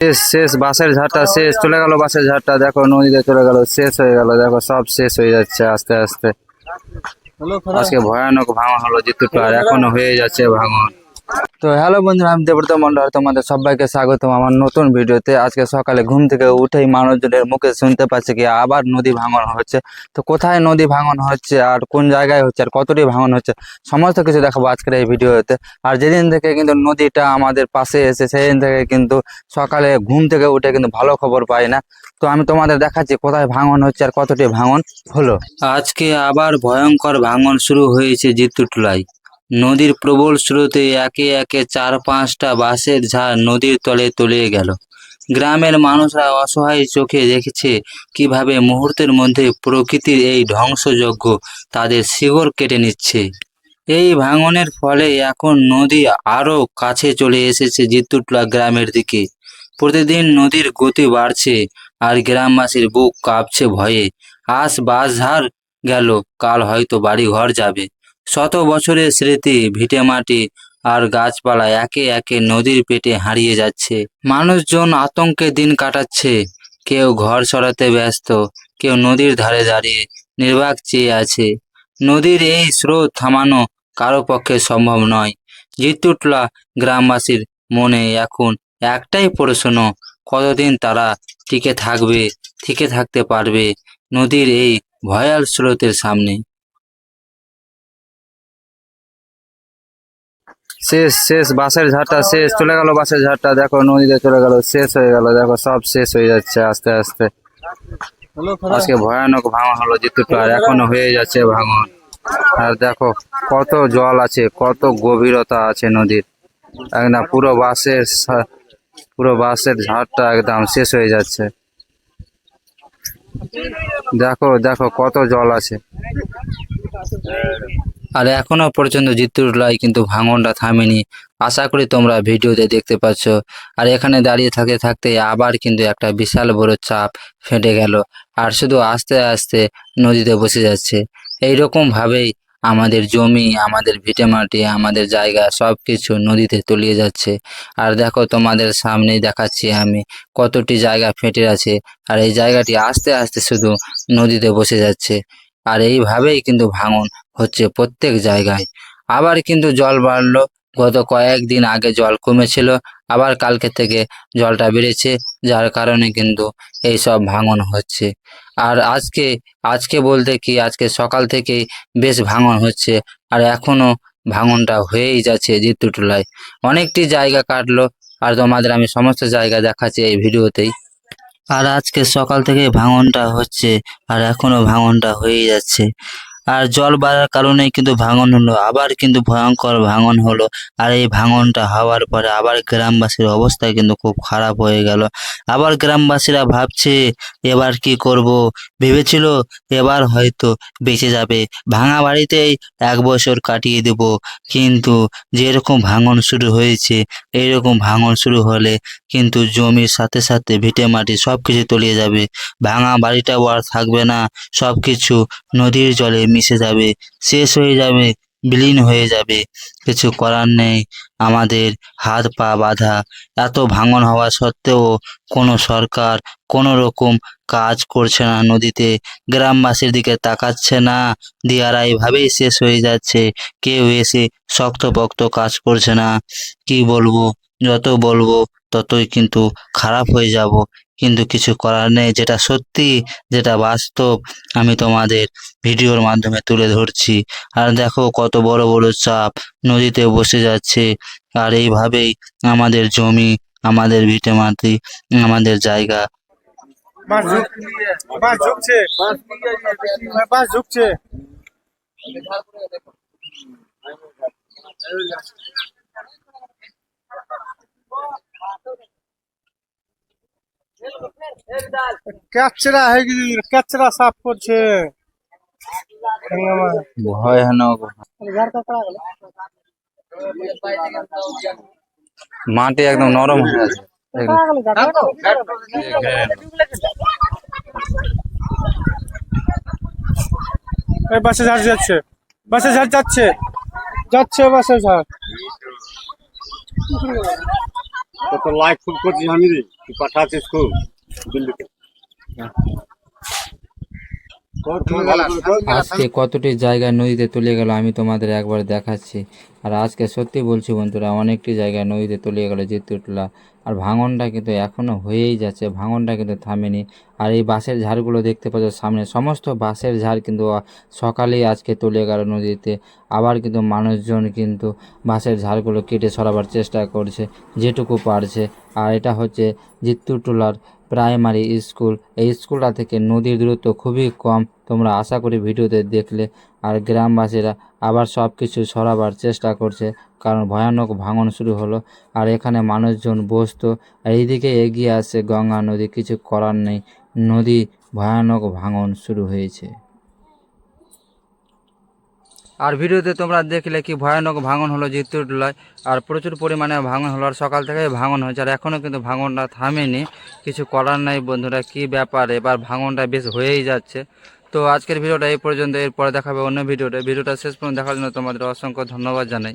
শেষ শেষ বাসের ঝাড়টা শেষ চলে গেল বাসের ঝাড়টা দেখো নদীতে চলে গেল শেষ হয়ে গেল দেখো সব শেষ হয়ে যাচ্ছে আস্তে আস্তে। আজকে ভয়ানক ভাঙন হলো জিতুটা এখনও হয়ে যাচ্ছে ভাঙন। তো হ্যালো বন্ধুরা, আমি দেবব্রত মন্ডল তোমাদের সবাইকে স্বাগতম আমার নতুন ভিডিওতে। আজকে সকালে ঘুম থেকে উঠেই মানুষজনের মুখে শুনতে পাচ্ছে কি আবার নদী ভাঙন হচ্ছে। তো কোথায় নদী ভাঙন হচ্ছে, আর কোন জায়গায় হচ্ছে, আর কতটি ভাঙন হচ্ছে, সমস্ত কিছু দেখাবো আজকের এই ভিডিওতে। আর যেদিন থেকে কিন্তু নদীটা আমাদের পাশে এসে, সেদিন থেকে কিন্তু সকালে ঘুম থেকে উঠে কিন্তু ভালো খবর পাই না। তো আমি তোমাদের দেখাচ্ছি কোথায় ভাঙন হচ্ছে আর কতটি ভাঙন হলো। আজকে আবার ভয়ঙ্কর ভাঙন শুরু হয়েছে জিতুটুলাই নদীর প্রবল স্রোতে একে একে চার পাঁচটা বাঁশের ঝাড় নদীর তলে তলিয়ে গেল। গ্রামের মানুষরা অসহায় চোখে দেখেছে কীভাবে মুহূর্তের মধ্যে প্রকৃতির এই ধ্বংসযজ্ঞ তাদের শিকড় কেটে নিচ্ছে। এই ভাঙনের ফলে এখন নদী আরও কাছে চলে এসেছে জিতুটলা গ্রামের দিকে। প্রতিদিন নদীর গতি বাড়ছে আর গ্রামবাসীর বুক কাঁপছে ভয়ে। আজ বাসঝাড় গেল, কাল হয়তো বাড়ি ঘর যাবে। শত বছরের স্মৃতি ভিটে মাটি আর গাছপালা একে একে নদীর পেটে হারিয়ে যাচ্ছে। মানুষজন আতঙ্কে দিন কাটাচ্ছে। কেউ ঘর সরাতে ব্যস্ত, কেউ নদীর ধারে দাঁড়িয়ে নির্বাক চেয়ে আছে। নদীর এই স্রোত থামানো কারও পক্ষে সম্ভব নয়। জিতুটলা গ্রামবাসীর মনে এখন একটাই প্রশ্ন, কতদিন তারা টিকে থাকবে, টিকে থাকতে পারবে নদীর এই ভয়াল স্রোতের সামনে? শেষ শেষ বাসের ঝাড়টা শেষ। চলে গেল বাসের ঝাড়টা। দেখো নদীতে চলে গেল শেষ হয়ে গেল। দেখো সব শেষ হয়ে যাচ্ছে আস্তে আস্তে। আজকে ভয়ানক ভাঙন হলো জিতুটার এখনও হয়ে যাচ্ছে ভাঙন। আর দেখো কত জল আছে কত গভীরতা আছে নদীর। একদম পুরো বাসের পুরো বাসের ঝাড়টা একদম শেষ হয়ে যাচ্ছে। দেখো দেখো কত জল আছে। আর এখনও পর্যন্ত জিতুরলাই কিন্তু ভাঙনটা থামেনি। আশা করি তোমরা ভিডিওতে দেখতে পাচ্ছ। আর এখানে দাঁড়িয়ে থাকতে থাকতে আবার কিন্তু একটা বিশাল বড় চাপ ফেটে গেল। আর শুধু আস্তে আস্তে নদীতে বসে যাচ্ছে। এইরকম ভাবেই আমাদের জমি, আমাদের ভিটেমাটি আমাদের জায়গা সব কিছু নদীতে তলিয়ে যাচ্ছে। আর দেখো তোমাদের সামনেই দেখাচ্ছি আমি কতটি জায়গা ফেটে আছে। আর এই জায়গাটি আস্তে আস্তে শুধু নদীতে বসে যাচ্ছে। আর এইভাবেই কিন্তু ভাঙন হচ্ছে প্রত্যেক জায়গায়। আবার কিন্তু জল বাড়লো। গত কয়েকদিন আগে জল কমেছিল। আবার কালকে থেকে জলটা বেড়েছে, যার কারণে কিন্তু এই সব ভাঙন হচ্ছে। আর আজকে আজকে বলতে কি, আজকে সকাল থেকেই বেশ ভাঙন হচ্ছে। আর এখনও ভাঙনটা হয়েই যাচ্ছে জিতুটুলায় অনেকটি জায়গা কাটলো। আর তোমাদের আমি সমস্ত জায়গা দেখাচ্ছি এই ভিডিওতেই। আর আজকে সকাল থেকে ভাঙনটা হচ্ছে। আর এখনও ভাঙনটা হয়েই যাচ্ছে। আর জল বাড়ার কারণে কিন্তু ভাঙন হলো, আবার কিন্তু ভয়ঙ্কর ভাঙন হলো। আর এই ভাঙনটা হওয়ার পরে আবার গ্রামবাসীর অবস্থা কিন্তু খুব খারাপ হয়ে গেল। আবার গ্রামবাসীরা ভাবছে, এবার কি করব? ভেবেছিল এবার হয়তো বেঁচে যাবে। ভাঙা বাড়িতেই এক বছর কাটিয়ে দেব। কিন্তু যেরকম ভাঙন শুরু হয়েছে এইরকম ভাঙন শুরু হলে কিন্তু জমির সাথে সাথে ভিটে মাটি সব কিছু তলিয়ে যাবে। ভাঙা বাড়িটাও আর থাকবে না। সব কিছু নদীর জলে মিশে যাবে, শেষ হয়ে যাবে, বিলীন হয়ে যাবে। কিছু করার নেই। আমাদের হাত পা বাঁধা। এত ভাঙন হওয়া সত্ত্বেও কোনো সরকার কোনো রকম কাজ করছে না নদীতে। গ্রামবাসীর দিকে তাকাচ্ছে না। দিয়ারা এইভাবেই শেষ হয়ে যাচ্ছে। কেউ এসে শক্তপোক্ত কাজ করছে না। কি বলব? যত বলব ততই কিন্তু খারাপ হয়ে যাব। কিন্তু কিছু করার নেই, যেটা সত্যি, যেটা বাস্তব, আমি তোমাদের ভিডিওর মাধ্যমে তুলে ধরছি। আর দেখো কত বড় বড় চাপ, নদীতে বসে যাচ্ছে। আর এইভাবেই আমাদের জমি, আমাদের ভিটে মাটি, আমাদের জায়গা বাস ঝুঁকছে ক্যাচরা হয়ে গেছে ক্যাচরা সাফ করছে। ভয়ানক মাটি একদম নরম হয়ে আছে। এই বাসে ঝাড় যাচ্ছে বাসে ঝাড় যাচ্ছে যাচ্ছে বাসে ঝাড়। কত লাইক ফুল করছি আমি রে তুই পাঠাচ্ছিস খুব। আজকে কতটি জায়গা নদীতে তুলে গেল আমি তোমাদের একবার দেখাচ্ছি। আর আজকে সত্যি বলছি বন্ধুরা, অনেকটি জায়গায় নদীতে তুলে গেল জিতুটলা আর ভাঙনটা কিন্তু এখনও হয়েই যাচ্ছে, ভাঙনটা কিন্তু থামেনি। আর এই বাঁশের ঝাড়গুলো দেখতে পাচ্ছ সামনে, সমস্ত বাঁশের ঝাড় কিন্তু সকালেই আজকে তুলে গেল নদীতে। আবার কিন্তু মানুষজন কিন্তু বাঁশের ঝাড়গুলো কেটে সরাবার চেষ্টা করছে, যেটুকু পারছে। আর এটা হচ্ছে জিত্তুটলার প্রাইমারি স্কুল। এই স্কুলটা থেকে নদীর দূরত্ব খুবই কম। তোমরা আশা করি ভিডিওতে দেখলে আর গ্রামবাসীরা আবার সব কিছু সরাবার চেষ্টা করছে, কারণ ভয়ানক ভাঙন শুরু হলো। আর এখানে মানুষজন বসতো আর এইদিকে এগিয়ে আসছে গঙ্গা নদী, কিছু করার নেই। নদী ভয়ানক ভাঙন শুরু হয়েছে। আর ভিডিওতে তোমরা দেখলে কি ভয়ানক ভাঙন হলো জিতুটলায় আর প্রচুর পরিমাণে ভাঙন হলো। আর সকাল থেকে ভাঙন হয়েছে, আর এখনও কিন্তু ভাঙনটা থামেনি। কিছু করার নাই বন্ধুরা, কি ব্যাপার? এবার ভাঙনটা বেশ হয়েই যাচ্ছে। তো আজকের ভিডিওটা এই পর্যন্ত, এরপরে দেখাবে অন্য ভিডিওটা ভিডিওটা শেষ পর্যন্ত দেখার জন্য তোমাদের অসংখ্য ধন্যবাদ জানাই।